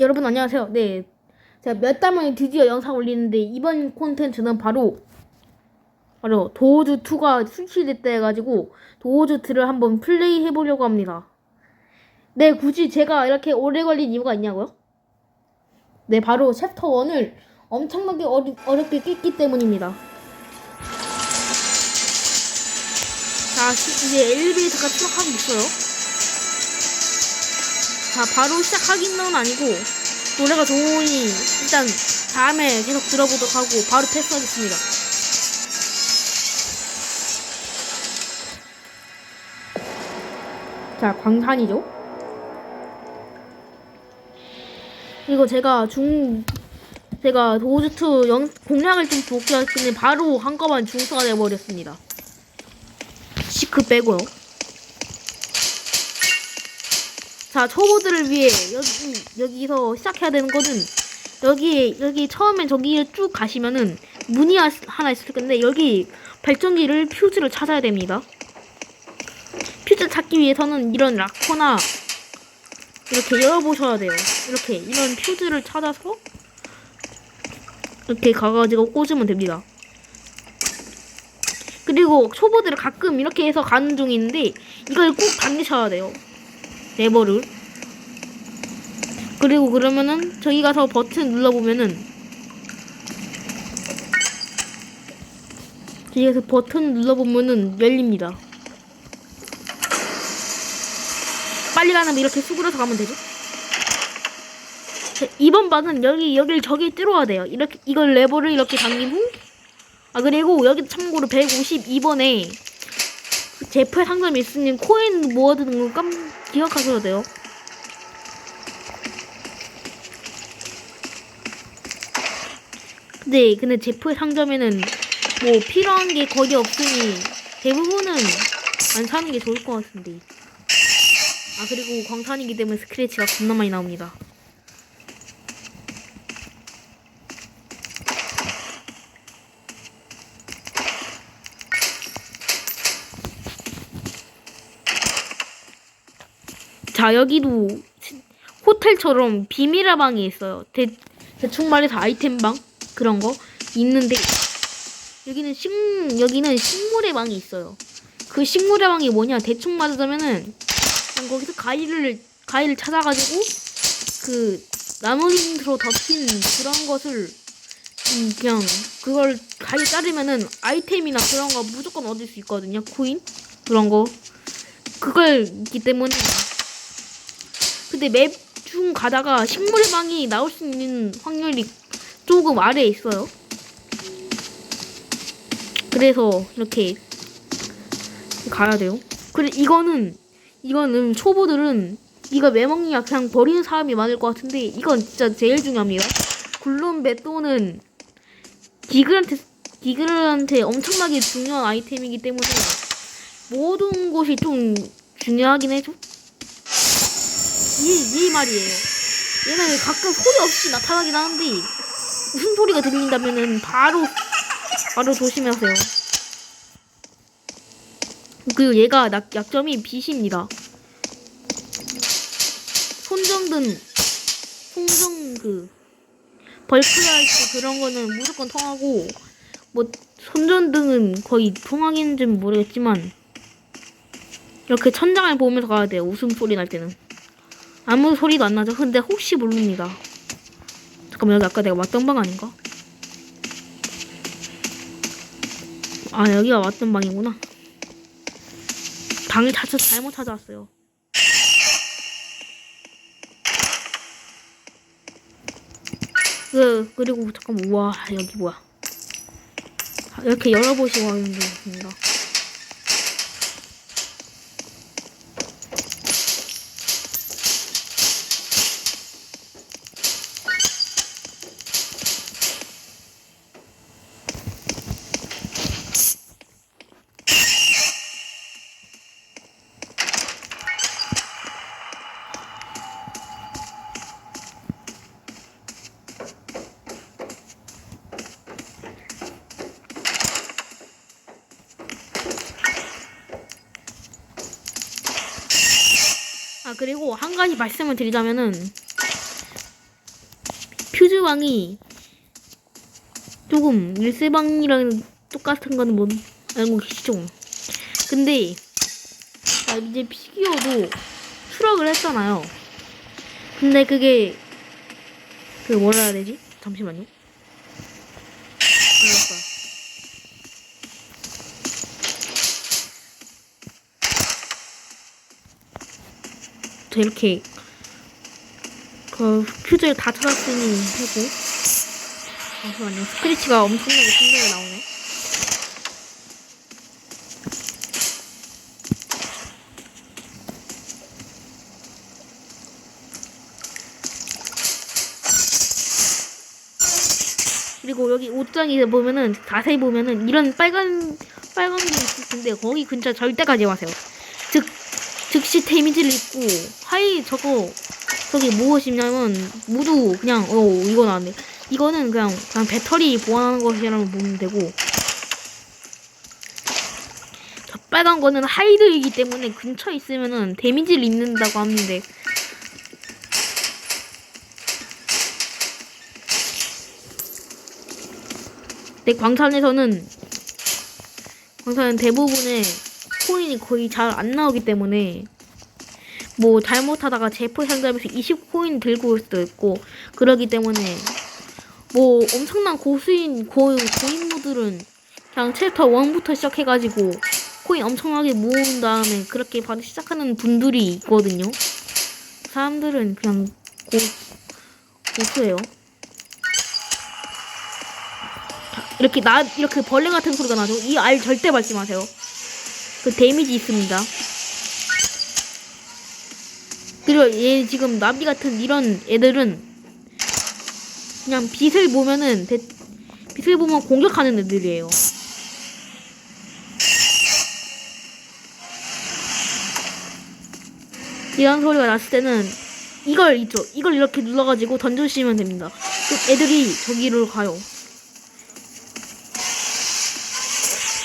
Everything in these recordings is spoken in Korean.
여러분 안녕하세요. 네. 제가 몇 달 만에 드디어 영상 올리는데 이번 콘텐츠는 바로 바로 도어즈 2가 출시됐다 해가지고 도어즈 2를 한번 플레이 해보려고 합니다. 네, 굳이 제가 이렇게 오래 걸린 이유가 있냐고요? 네, 바로 챕터 1을 엄청나게 어리, 어렵게 깼기 때문입니다. 자, 시- 이제 엘리베이터가 시작하고 있어요. 자, 바로 시작하기는 아니고, 노래가 좋으니, 일단, 다음에 계속 들어보도록 하고, 바로 패스하겠습니다. 자, 광산이죠. 그리고 제가 중, 제가 도우즈2 영, 공략을 좀 볼게요. 바로 한꺼번에 중수가 돼버렸습니다. 시크 빼고요. 자, 초보들을 위해 여기 여기서 시작해야 되는 거는 여기 여기 처음에 저기를 쭉 가시면은 문이 하- 하나 있을 건데 여기 발전기를 퓨즈를 찾아야 됩니다. 퓨즈 찾기 위해서는 이런 락커나 이렇게 열어보셔야 돼요. 이렇게 이런 퓨즈를 찾아서 이렇게 가가지고 꽂으면 됩니다. 그리고 초보들은 가끔 이렇게 해서 가는 있는데 이걸 꼭 당기셔야 돼요. 레버를. 그리고 그러면은 저기 가서 버튼 눌러보면은 저기 가서 버튼 눌러보면은 열립니다. 빨리 가면 이렇게 수그려서 가면 되죠. 자, 이번 방은 여기 여기를 저기 뚫어야 돼요. 이렇게 이걸 레버를 이렇게 당긴 후아 그리고 여기 참고로 152번에 제프의 상점이 있으니 코인 모아두는 거 깜 기억하셔야 돼요. 근데 근데 제프의 상점에는 뭐 필요한 게 거의 없으니 대부분은 안 사는 게 좋을 것 같은데. 아 그리고 광산이기 때문에 스크래치가 겁나 많이 나옵니다. 자 여기도 호텔처럼 비밀의 방이 있어요. 대, 대충 말해서 아이템방 그런 거 있는데 여기는 식 여기는 식물의 방이 있어요. 그 식물의 방이 뭐냐 대충 말하자면은 거기서 가위를 가위를 찾아가지고 그 나무 힌트로 덮인 그런 것을 음, 그냥 그걸 가위 자르면은 아이템이나 그런 거 무조건 얻을 수 있거든요. 코인 그런 거 그걸 있기 때문에 근데 맵 중 가다가 식물의 방이 나올 수 있는 확률이 조금 아래에 있어요. 그래서 이렇게 가야 돼요. 그래 이거는 이거는 초보들은 이거 왜 먹냐 그냥 버리는 사람이 많을 것 같은데 이건 진짜 제일 중요합니다. 굴론 배또는 디글한테 디글한테 엄청나게 중요한 아이템이기 때문에 모든 곳이 좀 중요하긴 해죠. 이, 이 말이에요. 얘는 가끔 소리 없이 나타나긴 하는데 무슨 소리가 들린다면은 바로 바로 조심하세요. 그리고 얘가 약, 약점이 빛입니다. 손정등, 손정 그 벌크라이트 그런 거는 무조건 통하고 뭐 손전등은 거의 통하기는지는 모르겠지만 이렇게 천장을 보면서 가야 돼요. 웃음소리 날 때는. 아무 소리도 안 나죠. 근데 혹시 모릅니다. 잠깐만 여기 아까 내가 왔던 방 아닌가? 아 여기가 왔던 방이구나. 방을 찾아 잘못 찾아왔어요. 그 그리고 잠깐 우와 여기 뭐야? 이렇게 열어보시고 하는 게 있습니다. 아 그리고 한 가지 말씀을 드리자면은 퓨즈방이 조금 일세방이랑 똑같은 거는 뭐 알고 계시죠? 근데 아, 이제 피규어도 추락을 했잖아요. 근데 그게 그 뭐라 해야 되지? 잠시만요. 알았다. 저 이렇게 그 퓨즈를 다 찾았으니 하고 잠시만요. 스크래치가 엄청나게 신나게 나오네. 그리고 여기 옷장에 보면은 자세히 보면은 이런 빨간 빨간 게 있을 텐데 거기 근처 절대 가지 마세요. 즉 즉시 데미지를 입고 하이 저거. 저기 무엇이냐면 모두 그냥 어 이거 나왔네. 이거는 그냥 그냥 배터리 보완하는 것이라고 보면 되고. 저 빨간 거는 하이드이기 때문에 근처에 있으면은 데미지를 입는다고 하는데 내 광산에서는 광산은 대부분의 코인이 거의 잘 안 나오기 때문에 뭐 잘못하다가 제포 상점에서 20코인 들고 올 수도 있고 그러기 때문에 뭐 엄청난 고수인 고, 고인물들은 그냥 챕터 1부터 시작해가지고 코인 엄청나게 모은 다음에 그렇게 바로 시작하는 분들이 있거든요. 사람들은 그냥 고, 고수예요. 이렇게 나 이렇게 벌레 같은 소리가 나죠. 이 알 절대 밟지 마세요. 그 데미지 있습니다. 그리고 얘 지금 나비 같은 이런 애들은 그냥 빛을 보면은 대, 빛을 보면 공격하는 애들이에요. 이런 소리가 났을 때는 이걸 있죠. 이걸 이렇게 눌러가지고 던져주시면 됩니다. 그 애들이 저기로 가요.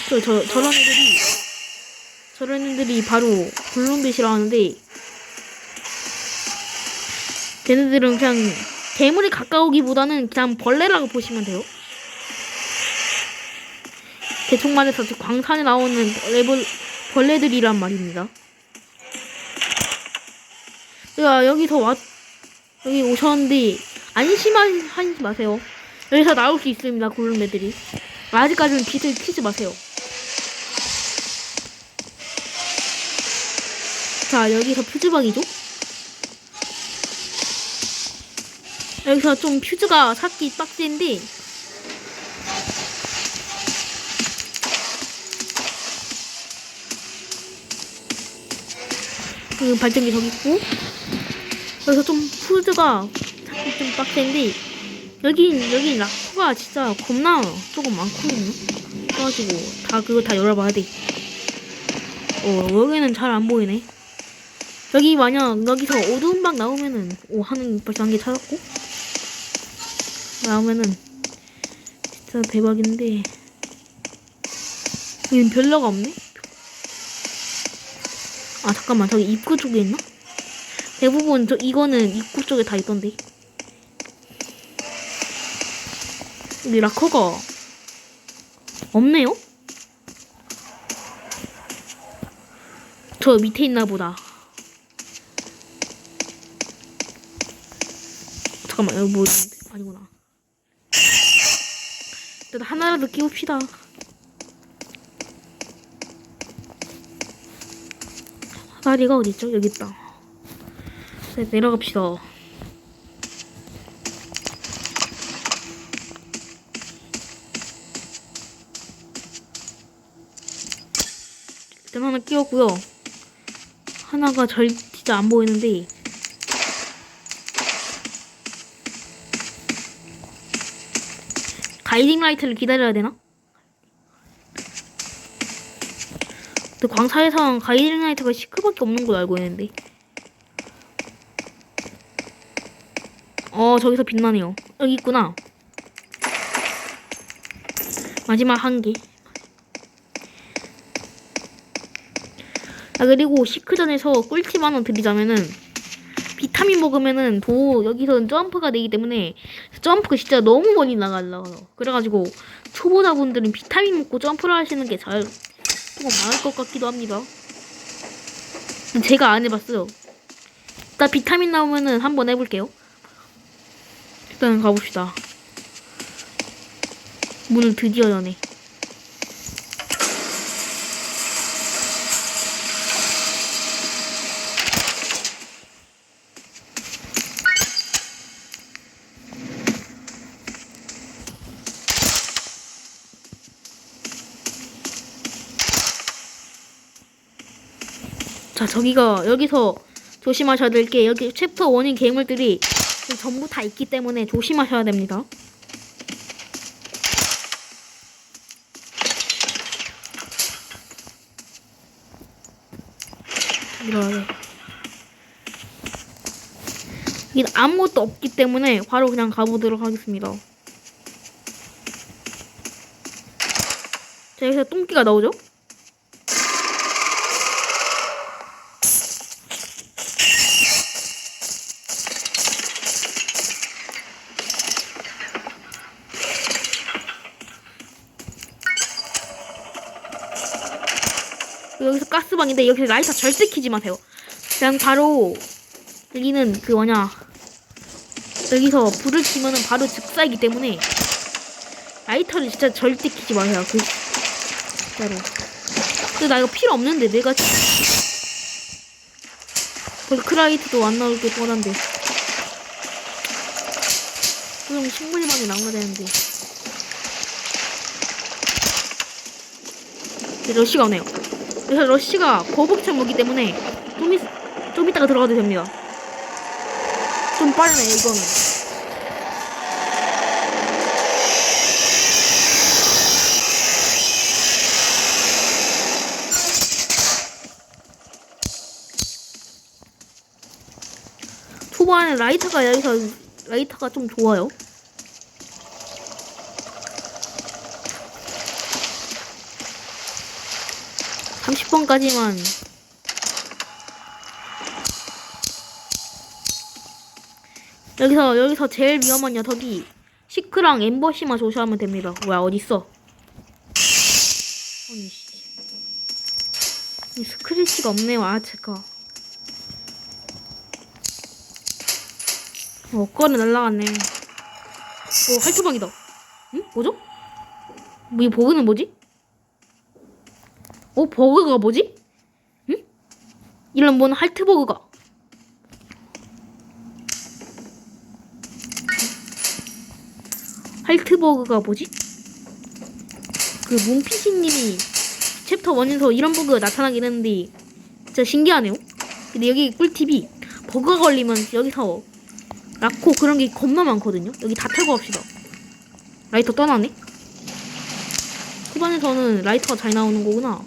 저, 저, 저런 애들이, 저런 애들이 바로 블룸빛이라 하는데, 걔네들은 그냥 괴물이 가까우기보다는 그냥 벌레라고 보시면 돼요. 대충 말해서 저 광산에 나오는 레벌, 벌레들이란 말입니다. 야, 여기서 왔, 여기 오셨는데, 안심하지 마세요. 여기서 나올 수 있습니다, 고른 애들이. 아직까지는 빛을 켜지 마세요. 자, 여기서 퓨즈박이죠? 여기서 좀 퓨즈가 찾기 빡센데, 그 발전기 저기 있고, 여기서 좀 퓨즈가 찾기 좀 빡센데, 여긴, 여긴 락커가 진짜 겁나 조금 많거든요? 그래가지고, 다 그거 다 열어봐야 돼. 어, 여기는 잘 안 보이네. 여기 만약 여기서 어두운 방 나오면은 오 하는 벌써 한 개 찾았고 나오면은 진짜 대박인데 여긴 별로가 없네 아 잠깐만 저기 입구 쪽에 있나? 대부분 저 이거는 입구 쪽에 다 있던데 여기 락커가 없네요? 저 밑에 있나 보다 잠깐만 여기 뭐? 아니구나 일단 하나라도 끼웁시다. 사다리가 어딨죠? 여기 있다. 네, 내려갑시다. 일단 하나 끼웠고요. 하나가 절 진짜 안 보이는데 가이딩 라이트를 기다려야 되나? 근데 광사에선 가이딩 라이트가 시크밖에 없는 걸로 알고 있는데. 어 저기서 빛나네요. 여기 있구나. 마지막 한개. 아 그리고 시크전에서 꿀팁 하나 드리자면은 빛 비타민 먹으면은 도 여기서는 점프가 되기 때문에 점프가 진짜 너무 멀리 나가요. 그래가지고 초보자분들은 비타민 먹고 점프를 하시는 게 잘 조금 나을 것 같기도 합니다. 제가 안 해봤어요. 일단 비타민 나오면은 한번 해볼게요. 일단 가봅시다. 문을 드디어 여네. 자, 저기가 여기서 조심하셔야 될 게 여기 챕터 1인 괴물들이 전부 다 있기 때문에 조심하셔야 됩니다. 이러네. 여기 아무것도 없기 때문에 바로 그냥 가보도록 하겠습니다. 자, 여기서 똥기가 나오죠? 가스방인데 여기서 라이터 절대 켜지 마세요. 그냥 바로 여기는 그 뭐냐 여기서 불을 켜면은 바로 즉사이기 때문에 라이터를 진짜 절대 켜지 마세요. 그 진짜로. 근데 나 이거 필요 없는데 내가 벌크라이트도 안 나올 게 뻔한데. 그럼 식물만이 나와야 되는데. 러쉬가 오네요. 그래서 러쉬가 거북창 무기 때문에 좀, 있, 좀 이따가 들어가도 됩니다. 좀 빠르네, 이거는. 초반에 라이터가 여기서 라이터가 좀 좋아요. 삼십 번까지만 여기서 여기서 제일 위험한 녀석이 시크랑 엠버시만 조심하면 됩니다. 뭐야 어딨어? 아니 스크래치가 없네요. 아 제가. 어, 거는 날라갔네. 오, 활초방이다. 응? 뭐죠? 뭐, 이 버그는 뭐지? 어, 버그가 뭐지? 응? 이런 뭔 할트 버그가. 할트 버그가 뭐지? 그 문피시님이 챕터 1에서 이런 버그가 나타나긴 했는데 진짜 신기하네요. 근데 여기 꿀팁이 버그가 걸리면 여기서 라코 그런 게 겁나 많거든요. 여기 다 탈거 합시다. 라이터 떠나네? 후반에서는 라이터가 잘 나오는 거구나.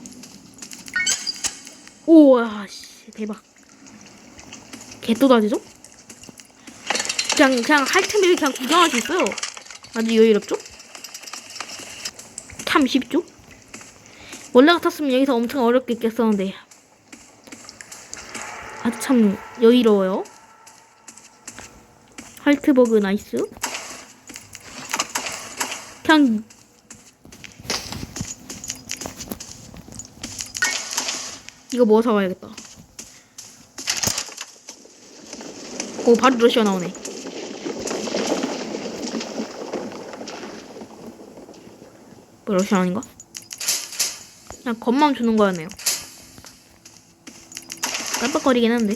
오와 씨 대박. 개또다지죠? 그냥 그냥 할텐데 그냥 구경할 수 있어요. 아주 여유롭죠? 참 쉽죠? 원래 같았으면 여기서 엄청 어렵게 깼었는데 아주 참 여유로워요. 할트버그 나이스. 그냥 이거 뭐 사와야겠다. 오 바로 러시아 나오네. 뭐 러시아 아닌가? 그냥 겉만 주는 거였네요. 깜빡거리긴 한데.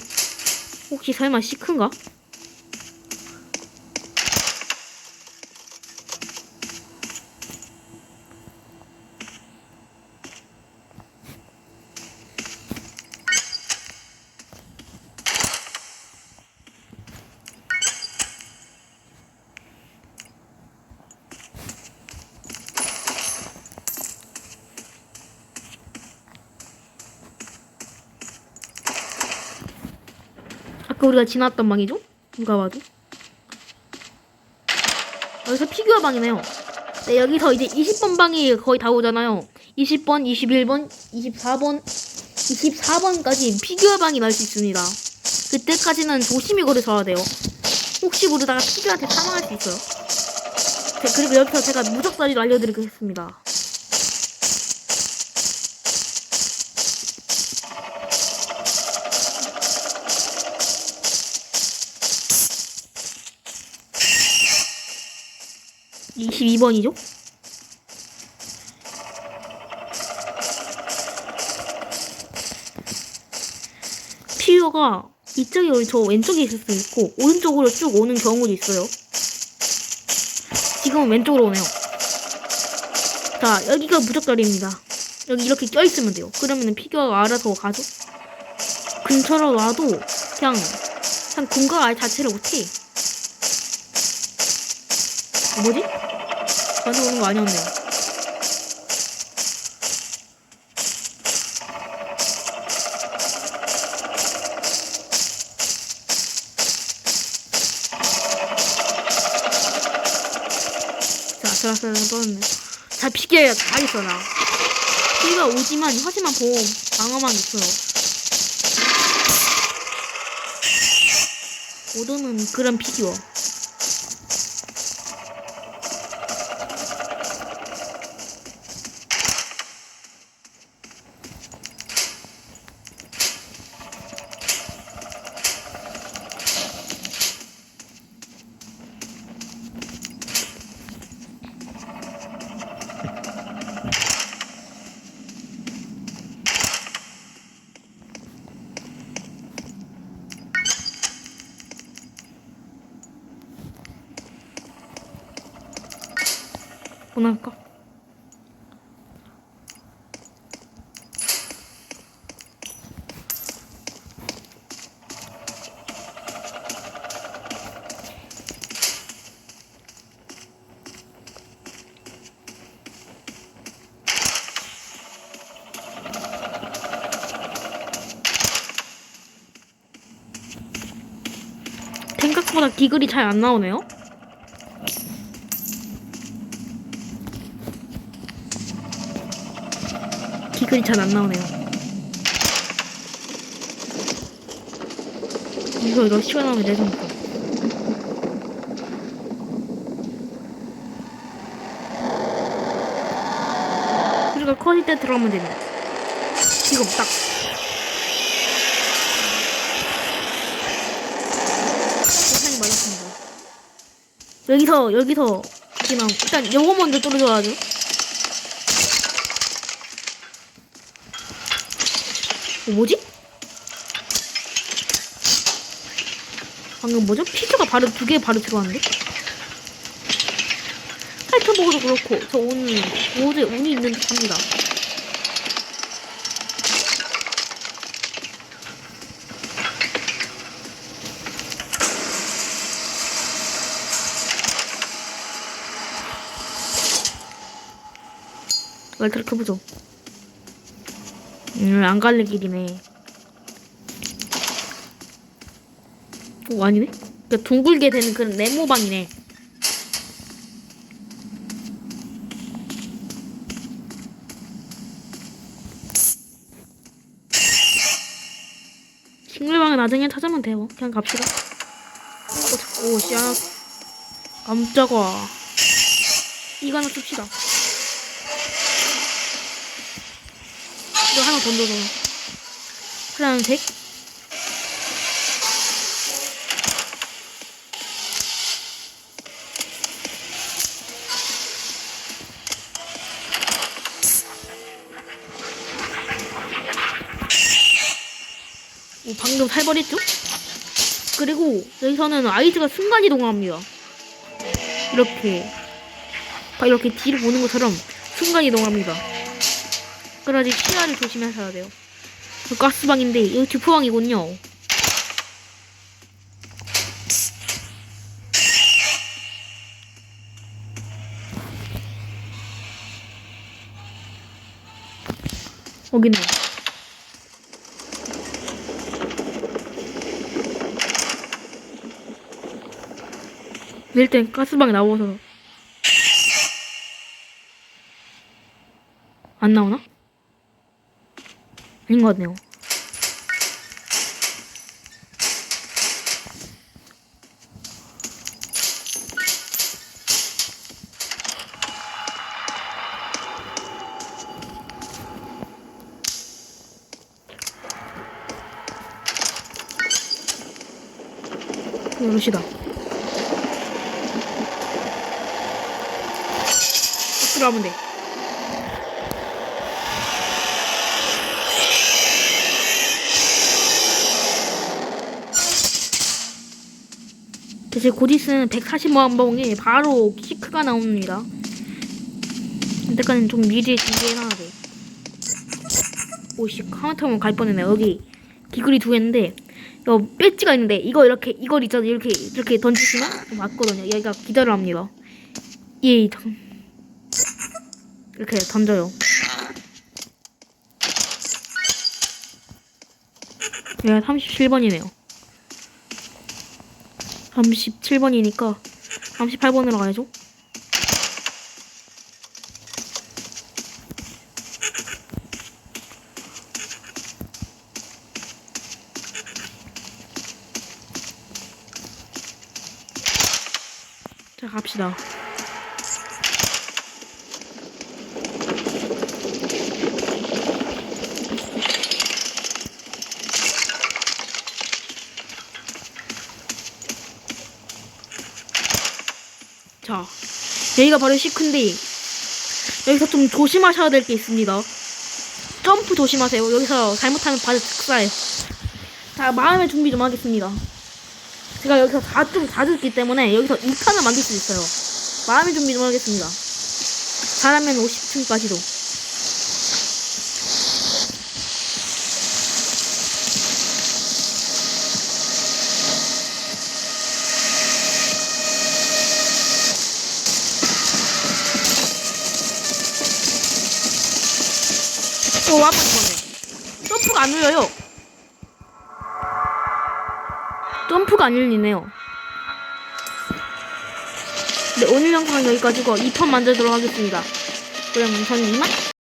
혹시 설마 시큰가? 아까 우리가 지났던 방이죠? 누가 봐도. 여기서 피규어 방이네요. 네, 여기서 이제 20번 방이 거의 다 오잖아요. 20번, 21번, 24번, 24번까지 피규어 방이 날 수 있습니다. 그때까지는 조심히 걸으셔야 돼요. 혹시 모르다가 피규어한테 사망할 수 있어요. 네, 그리고 여기서 제가 무적사리를 알려드리겠습니다. 이십이 번이죠 피규어가 이쪽에 저 왼쪽에 있을 수 있고 오른쪽으로 쭉 오는 경우도 있어요. 지금은 왼쪽으로 오네요. 자 여기가 무적다리입니다. 여기 이렇게 껴있으면 돼요. 그러면 피규어가 알아서 가죠. 근처로 와도 그냥 그냥 공각 아예 자체를 못해. 어, 뭐지? 저한테 오는 거 아니었네. 자, 들어왔어요. 떨었네. 자, 피규어야 다 있어, 나. 피규어 오지만 하지만 보험 방어만 있어요. 오도는 그런 피규어. 뭐 나올까? 생각보다 기글이 잘 안 나오네요. 기글이 잘 안 나오네요. 이거 이거 시원하면 내성거 그리고 커질 때 들어가면 됩니다. 지금 딱. 세상이 맞았습니다. 여기서 여기서 그냥 일단 요거 먼저 떨어져야죠. 뭐지? 방금 뭐죠? 피자가 바로 두 개 바로 들어왔는데? 하이트보그도 그렇고 저 오늘 오늘 운이 있는 듯합니다. 말 그렇게 보죠. 음, 안 갈래 길이네. 오, 아니네? 그러니까 둥글게 되는 그런 네모방이네. 식물방은 나중에 찾으면 돼요. 그냥 갑시다. 오, 씨, 아, 깜짝아. 이거 하나 씁시다. 이거 하나 던져줘. 파란색. 오, 방금 살벌했죠? 그리고 여기서는 아이즈가 순간이동을 합니다. 이렇게. 다 이렇게 뒤로 보는 것처럼 순간이동을 합니다. 그러지 시야를 조심하셔야 돼요. 그 가스방인데 이거 듀프방이군요. 여기네. 일단 가스방에 나와서 안 나오나? 아닌 것 같네요. 여럿이다. 들어가면 돼. 제 곧 있으면 140만 번에 바로 키크가 나옵니다. 이때까지는 좀 미리 준비해놔야 돼. 오씨, 하마터면 갈 뻔했네. 여기 기글이 두 개인데, 여 배지가 있는데, 이거 이렇게, 이걸 있잖아. 이렇게, 이렇게 던지시면 맞거든요. 얘가 기절을 합니다. 예, 던- 이렇게 던져요. 얘가 37번이네요. 37번이니까 38번으로 가야죠. 자, 갑시다. 자, 바로 시큰데 여기서 좀 조심하셔야 될 게 있습니다. 점프 조심하세요. 여기서 잘못하면 바로 즉사해. 자, 마음의 준비 좀 하겠습니다. 제가 여기서 다좀다 듣기 때문에 여기서 2탄을 만들 수 있어요. 마음의 준비 좀 하겠습니다. 잘하면 50층까지도. 오, 한번 이번에. 점프가 안 눌려요. 점프가 안 열리네요. 네, 오늘 영상은 여기까지고 2편 만들도록 하겠습니다. 그럼 저는 이만